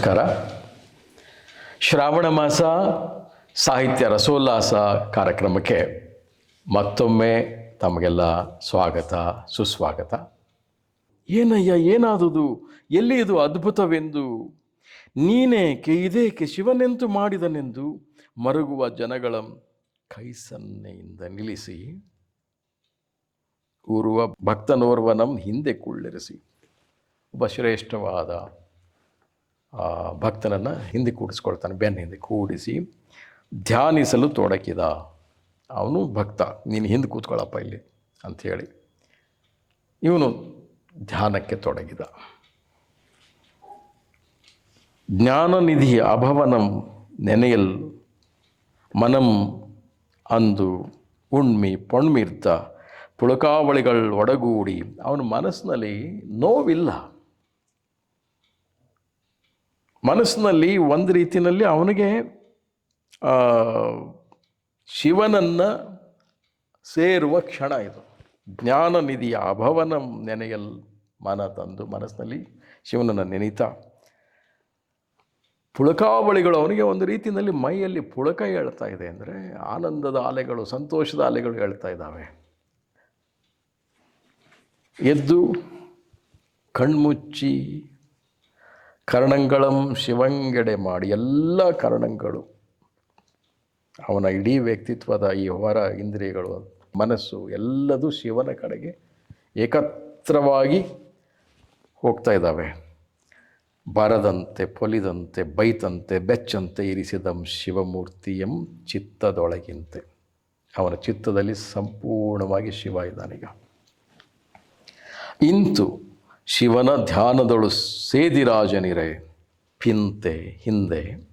ನಮಸ್ಕಾರ. ಶ್ರಾವಣ ಮಾಸ ಸಾಹಿತ್ಯ ರಸೋಲ್ಲಾಸ ಕಾರ್ಯಕ್ರಮಕ್ಕೆ ಮತ್ತೊಮ್ಮೆ ತಮಗೆಲ್ಲ ಸ್ವಾಗತ, ಸುಸ್ವಾಗತ. ಏನಯ್ಯ, ಏನಾದುದು? ಎಲ್ಲಿ ಇದು ಅದ್ಭುತವೆಂದು? ನೀನೇಕೆ ಇದೇಕೆ ಶಿವನೆಂತು ಮಾಡಿದನೆಂದು ಮರುಗುವ ಜನಗಳ ಕೈ ಸನ್ನೆಯಿಂದ ನಿಲ್ಲಿಸಿ ಊರುವ ಭಕ್ತನೋರ್ವನಂ ಹಿಂದೆ ಕುಳ್ಳಿರಿಸಿ. ಒಬ್ಬ ಶ್ರೇಷ್ಠವಾದ ಭಕ್ತನನ್ನು ಹಿಂದೆ ಕೂಡಿಸ್ಕೊಳ್ತಾನೆ, ಬೆನ್ನ ಹಿಂದೆ ಕೂಡಿಸಿ, ಧ್ಯಾನಿಸಲು ತೊಡಕಿದ. ಅವನು ಭಕ್ತ, ನೀನು ಹಿಂದೆ ಕೂತ್ಕೊಳ್ಳಪ್ಪ ಇಲ್ಲಿ ಅಂಥೇಳಿ. ಇವನು ಧ್ಯಾನಕ್ಕೆ ತೊಡಗಿದ. ಜ್ಞಾನ ಜ್ಞಾನನಿಧಿ ಅಭವನಂ ನೆನೆಯಲ್ ಮನಂ ಅಂದು ಉಣ್ಮಿ ಪೊಣ್ಮಿರ್ತ ಪುಳಕಾವಳಿಗಳು ಒಡಗೂಡಿ. ಅವನ ಮನಸ್ಸಿನಲ್ಲಿ ನೋವಿಲ್ಲ. ಮನಸ್ಸಿನಲ್ಲಿ ಒಂದು ರೀತಿಯಲ್ಲಿ ಅವನಿಗೆ ಶಿವನನ್ನು ಸೇರುವ ಕ್ಷಣ ಇದು. ಜ್ಞಾನ ನಿಧಿಯ ಅಭವನ ನೆನೆಯಲ್ ಮನ ತಂದು ಮನಸ್ಸಿನಲ್ಲಿ ಶಿವನನ್ನು ನೆನೀತಾ, ಪುಳಕಾವಳಿಗಳು ಅವನಿಗೆ ಒಂದು ರೀತಿಯಲ್ಲಿ ಮೈಯಲ್ಲಿ ಪುಳಕ ಹೇಳ್ತಾ ಇದೆ ಅಂದರೆ ಆನಂದದ ಅಲೆಗಳು ಸಂತೋಷದ ಅಲೆಗಳು ಹೇಳ್ತಾ ಇದ್ದಾವೆ. ಎದ್ದು ಕಣ್ಮುಚ್ಚಿ ಕರ್ಣಂಗಳಂ ಶಿವಂಗೆಡೆ ಮಾಡಿ ಎಲ್ಲ ಕರ್ಣಗಳು. ಅವನ ಇಡೀ ವ್ಯಕ್ತಿತ್ವದ ಈ ಹೊರ ಇಂದ್ರಿಯಗಳು, ಮನಸ್ಸು ಎಲ್ಲದೂ ಶಿವನ ಕಡೆಗೆ ಏಕತ್ರವಾಗಿ ಹೋಗ್ತಾ ಇದ್ದಾವೆ. ಬರದಂತೆ, ಪೊಲಿದಂತೆ, ಬೈತಂತೆ, ಬೆಚ್ಚಂತೆ ಇರಿಸಿದಂ ಶಿವಮೂರ್ತಿಯಂ ಚಿತ್ತದೊಳಗಿಂತೆ. ಅವನ ಚಿತ್ತದಲ್ಲಿ ಸಂಪೂರ್ಣವಾಗಿ ಶಿವ ಇದ್ದಾನೀಗ ಇಂತು ಶಿವನ ಧ್ಯಾನದೊಳು ಸೇದಿರಾಜನಿರೆ ಪಿಂತೆ ಹಿಂದೆ.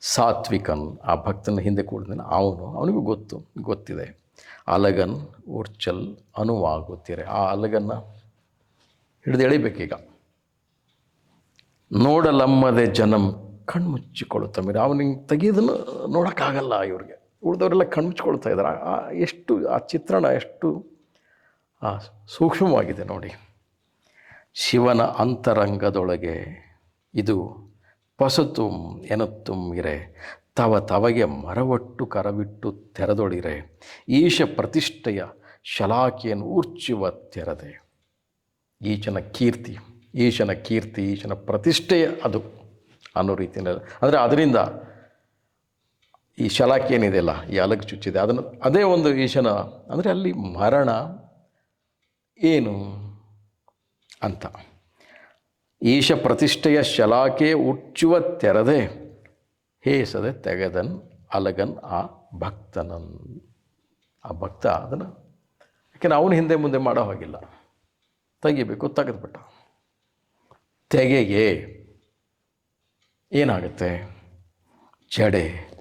ಸಾತ್ವಿಕನ್, ಆ ಭಕ್ತನ ಹಿಂದೆ ಕೂಡಿದ ಅವನು, ಅವನಿಗೂ ಗೊತ್ತು, ಗೊತ್ತಿದೆ. ಅಲಗನ್ ಊರ್ಚಲ್ ಅನುವಾಗುತ್ತಿರೆ. ಆ ಅಲಗನ್ನು ಹಿಡಿದು ಎಳಿಬೇಕೀಗ. ನೋಡಲಮ್ಮದೆ ಜನಂ ಕಣ್ಮುಚ್ಚಿಕೊಳ್ಳುತ್ತವೆ ಅವನಿಗೆ ತೆಗೆಯೋದನ್ನು ನೋಡೋಕ್ಕಾಗಲ್ಲ ಇವ್ರಿಗೆ. ಉಳಿದವರೆಲ್ಲ ಕಣ್ಮುಚ್ಕೊಳ್ತಾ ಇದ್ದಾರೆ. ಎಷ್ಟು, ಆ ಚಿತ್ರಣ ಎಷ್ಟು ಸೂಕ್ಷ್ಮವಾಗಿದೆ ನೋಡಿ. ಶಿವನ ಅಂತರಂಗದೊಳಗೆ ಇದು ಪಸುತುಂ ಎನತ್ತುಂ ಇರೆ, ತವ ತವಗೆ ಮರವಟ್ಟು ಕರವಿಟ್ಟು ತೆರೆದೊಳಿರೆ, ಈಶ ಪ್ರತಿಷ್ಠೆಯ ಶಲಾಖೆಯನ್ನು ಊರ್ಚುವ ತೆರೆದೆ. ಈಶನ ಕೀರ್ತಿ ಈಶನ ಕೀರ್ತಿ, ಈಶನ ಪ್ರತಿಷ್ಠೆಯ ಅದು. ಅನ್ನೋ ರೀತಿಯಲ್ಲಿ ಅಂದರೆ ಅದರಿಂದ ಈ ಶಲಾಖೆ ಏನಿದೆಯಲ್ಲ ಈ ಅಲಗ್ ಚುಚ್ಚಿದೆ. ಅದನ್ನು, ಅದೇ ಒಂದು ಈಶನ, ಅಂದರೆ ಅಲ್ಲಿ ಮರಣ ಏನು? ಅಂತ. ಈಶ ಪ್ರತಿಷ್ಠೆಯ ಶಲಾಕೆ ಉಚ್ಚುವ ತೆರದೆ, ಹೇಸದೆ ತೆಗೆದನ್ ಅಲಗನ್ ಆ ಭಕ್ತನನ್. ಆ ಭಕ್ತ ಅದನ್ನು ಯಾಕೆಂದ್ರೆ ಅವನು ಹಿಂದೆ ಮುಂದೆ ಮಾಡೋ ಹಾಗಿಲ್ಲ. ತೆಗಿಬೇಕು, ತೆಗೆದ್ಬಿಟ್ಟ. ತೆಗೆಗೆ ಏನಾಗುತ್ತೆ? ಚಡೆ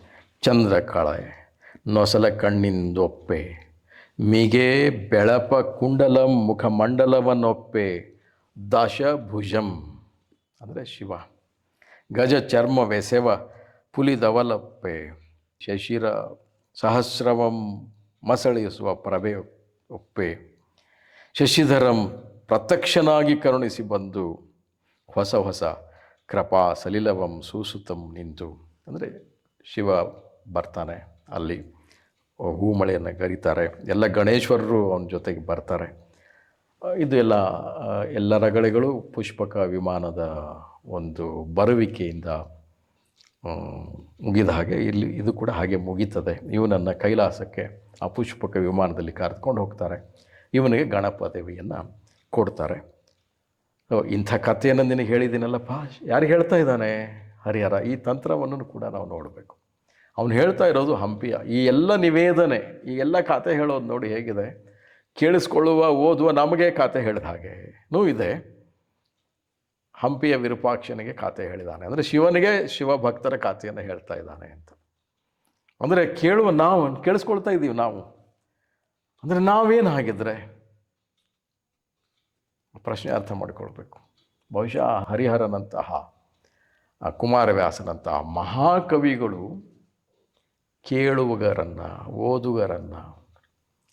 ಚಂದ್ರ ಕಳೆ ನೊಸಲ ಕಣ್ಣಿಂದೊಪ್ಪೆ, ಮಿಗೆ ಬೆಳಪ ಕುಂಡಲಂ ಮುಖಮಂಡಲವನ್ನೊಪ್ಪೆ ದಶಭುಜಂ ಅಂದರೆ ಶಿವ. ಗಜ ಚರ್ಮ ಚರ್ಮವೆಸೆವ ಪುಲಿದವಲಪ್ಪೆ ಶಶಿರ ಸಹಸ್ರವಂ ಮಸಳಿಸುವ ಪ್ರಭೆ ಒಪ್ಪೆ. ಶಶಿಧರಂ ಪ್ರತ್ಯಕ್ಷನಾಗಿ ಕರುಣಿಸಿ ಬಂದು ಹೊಸ ಹೊಸ ಕೃಪಾ ಸಲಿಲವಂ ಸೂಸುತಂ ನಿಂತು. ಅಂದರೆ ಶಿವ ಬರ್ತಾನೆ ಅಲ್ಲಿ. ಹೂಮಳೆಯನ್ನು ಗರಿತಾರೆ ಎಲ್ಲ ಗಣೇಶ್ವರರು ಅವನ ಜೊತೆಗೆ ಬರ್ತಾರೆ. ಇದು ಎಲ್ಲ ಎಲ್ಲ ರಗಳೆಗಳು ಪುಷ್ಪಕ ವಿಮಾನದ ಒಂದು ಬರುವಿಕೆಯಿಂದ ಮುಗಿದ ಹಾಗೆ ಇಲ್ಲಿ ಇದು ಕೂಡ ಹಾಗೆ ಮುಗೀತದೆ. ಇವನನ್ನ ಕೈಲಾಸಕ್ಕೆ ಆ ಪುಷ್ಪಕ ವಿಮಾನದಲ್ಲಿ ಕರೆದುಕೊಂಡು ಹೋಗ್ತಾರೆ. ಇವನಿಗೆ ಗಣಪದೇವಿಯನ್ನು ಕೊಡ್ತಾರೆ. ಓ, ಇಂಥ ಕಥೆಯನ್ನು ನಿನಗೆ ಹೇಳಿದ್ದೀನಲ್ಲಪ್ಪ? ಯಾರು ಹೇಳ್ತಾ ಇದ್ದಾನೆ? ಹರಿಹರ ಈ ತಂತ್ರವನ್ನು ಕೂಡ ನಾವು ನೋಡಬೇಕು. ಅವನು ಹೇಳ್ತಾ ಇರೋದು ಹಂಪಿಯ ಈ ಎಲ್ಲ ನಿವೇದನೆ ಈ ಎಲ್ಲ ಕಥೆ ಹೇಳೋದು ನೋಡಿ ಹೇಗಿದೆ. ಕೇಳಿಸ್ಕೊಳ್ಳುವ, ಓದುವ ನಮಗೆ ಖಾತೆ ಹೇಳಿದ ಹಾಗೆ. ಇದೆ. ಹಂಪಿಯ ವಿರೂಪಾಕ್ಷನಿಗೆ ಖಾತೆ ಹೇಳಿದ್ದಾನೆ ಅಂದರೆ ಶಿವನಿಗೆ ಶಿವಭಕ್ತರ ಖಾತೆಯನ್ನು ಹೇಳ್ತಾ ಇದ್ದಾನೆ ಅಂತ. ಅಂದರೆ ಕೇಳುವ ನಾವು, ಕೇಳಿಸ್ಕೊಳ್ತಾ ಇದ್ದೀವಿ ನಾವು. ಅಂದರೆ ನಾವೇನು ಹಾಗಿದ್ರೆ? ಪ್ರಶ್ನೆ ಅರ್ಥ ಮಾಡಿಕೊಳ್ಬೇಕು. ಬಹುಶಃ ಹರಿಹರನಂತಹ ಕುಮಾರವ್ಯಾಸನಂತಹ ಮಹಾಕವಿಗಳು ಕೇಳುವಗರನ್ನು, ಓದುಗರನ್ನು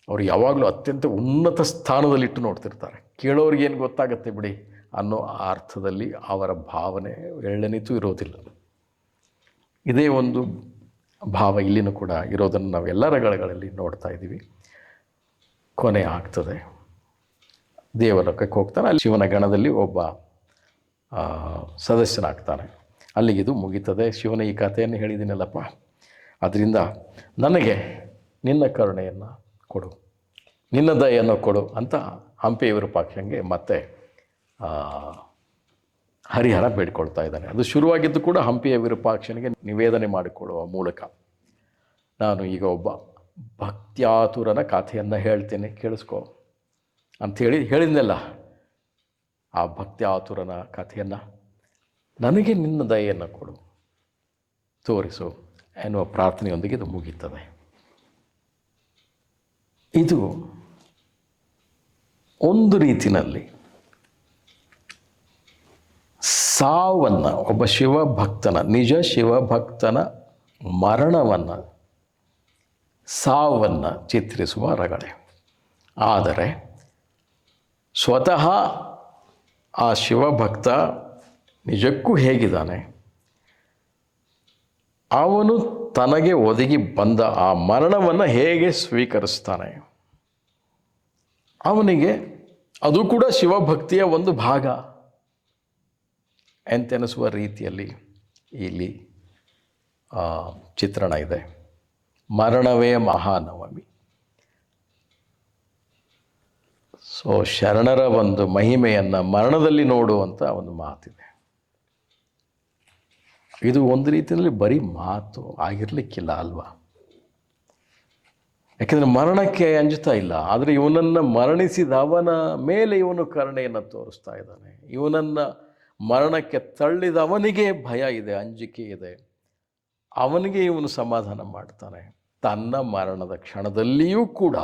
ಅವರು ಯಾವಾಗಲೂ ಅತ್ಯಂತ ಉನ್ನತ ಸ್ಥಾನದಲ್ಲಿಟ್ಟು ನೋಡ್ತಿರ್ತಾರೆ. ಕೇಳೋರಿಗೆ ಏನು ಗೊತ್ತಾಗತ್ತೆ ಬಿಡಿ ಅನ್ನೋ ಅರ್ಥದಲ್ಲಿ ಅವರ ಭಾವನೆ ಎಳ್ಳನಿತೂ ಇರೋದಿಲ್ಲ. ಇದೇ ಒಂದು ಭಾವ ಇಲ್ಲಿನೂ ಕೂಡ ಇರೋದನ್ನು ನಾವು ರಗಳೆಗಳಲ್ಲಿ ನೋಡ್ತಾ ಇದ್ದೀವಿ. ಕೊನೆ ಆಗ್ತದೆ. ದೇವಲೋಕಕ್ಕೆ ಹೋಗ್ತಾನೆ. ಅಲ್ಲಿ ಶಿವನ ಗಣದಲ್ಲಿ ಒಬ್ಬ ಸದಸ್ಯನಾಗ್ತಾನೆ. ಅಲ್ಲಿಗೆ ಇದು ಮುಗೀತದೆ. ಶಿವನ ಈ ಕಥೆಯನ್ನು ಹೇಳಿದ್ದೀನಲ್ಲಪ್ಪ. ಅದರಿಂದ ನನಗೆ ನಿನ್ನ ಕರುಣೆಯನ್ನು ಕೊಡು. ನಿನ್ನ ದಯನ್ನು ಕೊಡು ಅಂತ ಹಂಪಿ ವಿರೂಪಾಕ್ಷಂಗೆ ಮತ್ತೆ ಹರಿಹರ ಬೇಡ್ಕೊಳ್ತಾ ಇದ್ದಾನೆ. ಅದು ಶುರುವಾಗಿದ್ದು ಕೂಡ ಹಂಪಿಯ ವಿರೂಪಾಕ್ಷನಿಗೆ ನಿವೇದನೆ ಮಾಡಿಕೊಳ್ಳುವ ಮೂಲಕ. ನಾನು ಈಗ ಒಬ್ಬ ಭಕ್ತ್ಯಾತುರನ ಕಥೆಯನ್ನು ಹೇಳ್ತೇನೆ. ಕೇಳಿಸ್ಕೊ. ಅಂಥೇಳಿ ಹೇಳಿದ್ನಲ್ಲ, ಆ ಭಕ್ತ್ಯಾತುರನ ಕಥೆಯನ್ನು. ನನಗೆ ನಿನ್ನ ದಯೆಯನ್ನು ಕೊಡು. ತೋರಿಸು ಎನ್ನುವ ಪ್ರಾರ್ಥನೆಯೊಂದಿಗೆ ಇದು ಮುಗೀತದೆ. ಇದು ಒಂದು ರೀತಿಯಲ್ಲಿ ಸಾವನ್ನು, ಒಬ್ಬ ಶಿವಭಕ್ತನ, ನಿಜ ಶಿವಭಕ್ತನ ಮರಣವನ್ನು ಸಾವನ್ನು ಚಿತ್ರಿಸುವ ರಗಳೆ. ಆದರೆ ಸ್ವತಃ ಆ ಶಿವಭಕ್ತ ನಿಜಕ್ಕೂ ಹೇಗಿದ್ದಾನೆ? ಅವನು ತನಗೆ ಒದಗಿ ಬಂದ ಆ ಮರಣವನ್ನು ಹೇಗೆ ಸ್ವೀಕರಿಸ್ತಾನೆ? ಅವನಿಗೆ ಅದು ಕೂಡ ಶಿವಭಕ್ತಿಯ ಒಂದು ಭಾಗ ಎಂತೆನಿಸುವ ರೀತಿಯಲ್ಲಿ ಇಲ್ಲಿ ಚಿತ್ರಣ ಇದೆ. ಮರಣವೇ ಮಹಾನವಮಿ. ಸೊ ಶರಣರ ಒಂದು ಮಹಿಮೆಯನ್ನು ಮರಣದಲ್ಲಿ ನೋಡುವಂಥ ಒಂದು ಮಾತಿದೆ. ಇದು ಒಂದು ರೀತಿಯಲ್ಲಿ ಬರೀ ಮಾತು ಆಗಿರಲಿಕ್ಕಿಲ್ಲ ಅಲ್ವಾ? ಯಾಕೆಂದರೆ ಮರಣಕ್ಕೆ ಅಂಜುತ್ತಾ ಇಲ್ಲ. ಆದರೆ ಇವನನ್ನು ಮರಣಿಸಿದವನ ಮೇಲೆ ಇವನು ಕರುಣೆಯನ್ನು ತೋರಿಸ್ತಾ ಇದ್ದಾನೆ. ಇವನನ್ನು ಮರಣಕ್ಕೆ ತಳ್ಳಿದವನಿಗೆ ಭಯ ಇದೆ, ಅಂಜಿಕೆ ಇದೆ. ಅವನಿಗೆ ಇವನು ಸಮಾಧಾನ ಮಾಡ್ತಾನೆ. ತನ್ನ ಮರಣದ ಕ್ಷಣದಲ್ಲಿಯೂ ಕೂಡ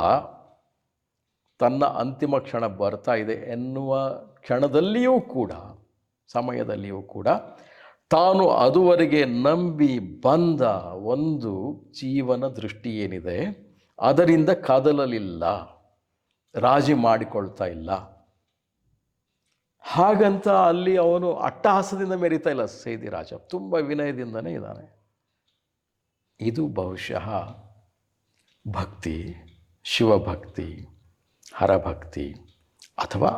ತನ್ನ ಅಂತಿಮ ಕ್ಷಣ ಬರ್ತಾ ಇದೆ ಎನ್ನುವ ಕ್ಷಣದಲ್ಲಿಯೂ ಕೂಡ, ಸಮಯದಲ್ಲಿಯೂ ಕೂಡ ತಾನು ಅದುವರೆಗೆ ನಂಬಿ ಬಂದ ಒಂದು ಜೀವನ ದೃಷ್ಟಿ ಏನಿದೆ? ಅದರಿಂದ ಕದಲಲಿಲ್ಲ, ರಾಜಿ ಮಾಡಿಕೊಳ್ತಾ ಇಲ್ಲ. ಹಾಗಂತ ಅಲ್ಲಿ ಅವನು ಅಟ್ಟಹಾಸದಿಂದ ಮೆರಿತಾ ಇಲ್ಲ. ಸೇದಿ ರಾಜ ತುಂಬ ವಿನಯದಿಂದನೇ ಇದ್ದಾನೆ. ಇದು ಬಹುಶಃ ಭಕ್ತಿ, ಶಿವಭಕ್ತಿ, ಹರಭಕ್ತಿ ಅಥವಾ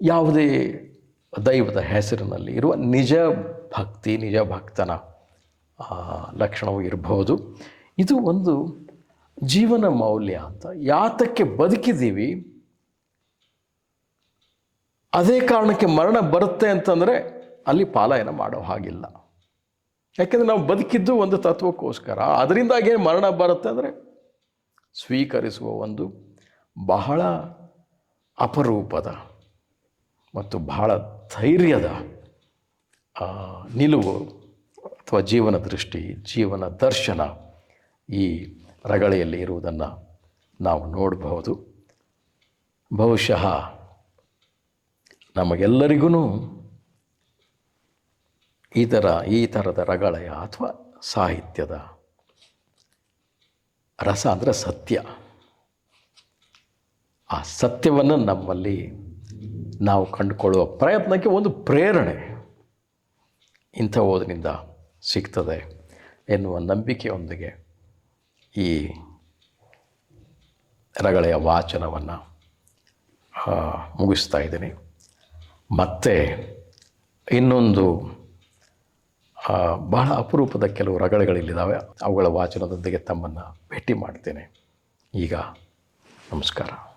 ಯಾವುದೇ ದೈವದ ಹೆಸರಿನಲ್ಲಿ ಇರುವ ನಿಜ ಭಕ್ತಿ, ನಿಜ ಭಕ್ತನ ಲಕ್ಷಣವು ಇರಬಹುದು ಇದು ಒಂದು ಜೀವನ ಮೌಲ್ಯ ಅಂತ ಯಾತಕ್ಕೆ ಬದುಕಿದ್ದೀವಿ, ಅದೇ ಕಾರಣಕ್ಕೆ ಮರಣ ಬರುತ್ತೆ ಅಂತಂದರೆ ಅಲ್ಲಿ ಪಾಲಾಯನ ಮಾಡೋ ಹಾಗಿಲ್ಲ. ಯಾಕೆಂದರೆ ನಾವು ಬದುಕಿದ್ದು ಒಂದು ತತ್ವಕ್ಕೋಸ್ಕರ. ಅದರಿಂದಾಗೇ ಮರಣ ಬರುತ್ತೆ ಅಂದರೆ ಸ್ವೀಕರಿಸುವ ಒಂದು ಬಹಳ ಅಪರೂಪದ ಮತ್ತು ಬಹಳ ಧೈರ್ಯದ ನಿಲುವು ಅಥವಾ ಜೀವನ ದೃಷ್ಟಿ, ಜೀವನ ದರ್ಶನ ಈ ರಗಳೆಯಲ್ಲಿ ಇರುವುದನ್ನು ನಾವು ನೋಡಬಹುದು. ಬಹುಶಃ ನಮಗೆಲ್ಲರಿಗೂ ಈ ಥರ ಈ ಥರದ ರಗಳೆಯ ಅಥವಾ ಸಾಹಿತ್ಯದ ರಸ ಅಂದರೆ ಸತ್ಯ. ಆ ಸತ್ಯವನ್ನು ನಮ್ಮಲ್ಲಿ ನಾವು ಕಂಡುಕೊಳ್ಳುವ ಪ್ರಯತ್ನಕ್ಕೆ ಒಂದು ಪ್ರೇರಣೆ ಇಂಥ ಓದಿನಿಂದ ಸಿಗ್ತದೆ ಎನ್ನುವ ನಂಬಿಕೆಯೊಂದಿಗೆ ಈ ರಗಳೆಯ ವಾಚನವನ್ನು ಮುಗಿಸ್ತಾ ಇದ್ದೀನಿ. ಮತ್ತೆ ಇನ್ನೊಂದು ಬಹಳ ಅಪರೂಪದ ಕೆಲವು ರಗಳೆಗಳಿಲ್ಲಿದ್ದಾವೆ. ಅವುಗಳ ವಾಚನದೊಂದಿಗೆ ತಮ್ಮನ್ನು ಭೇಟಿ ಮಾಡ್ತೇನೆ. ಈಗ ನಮಸ್ಕಾರ.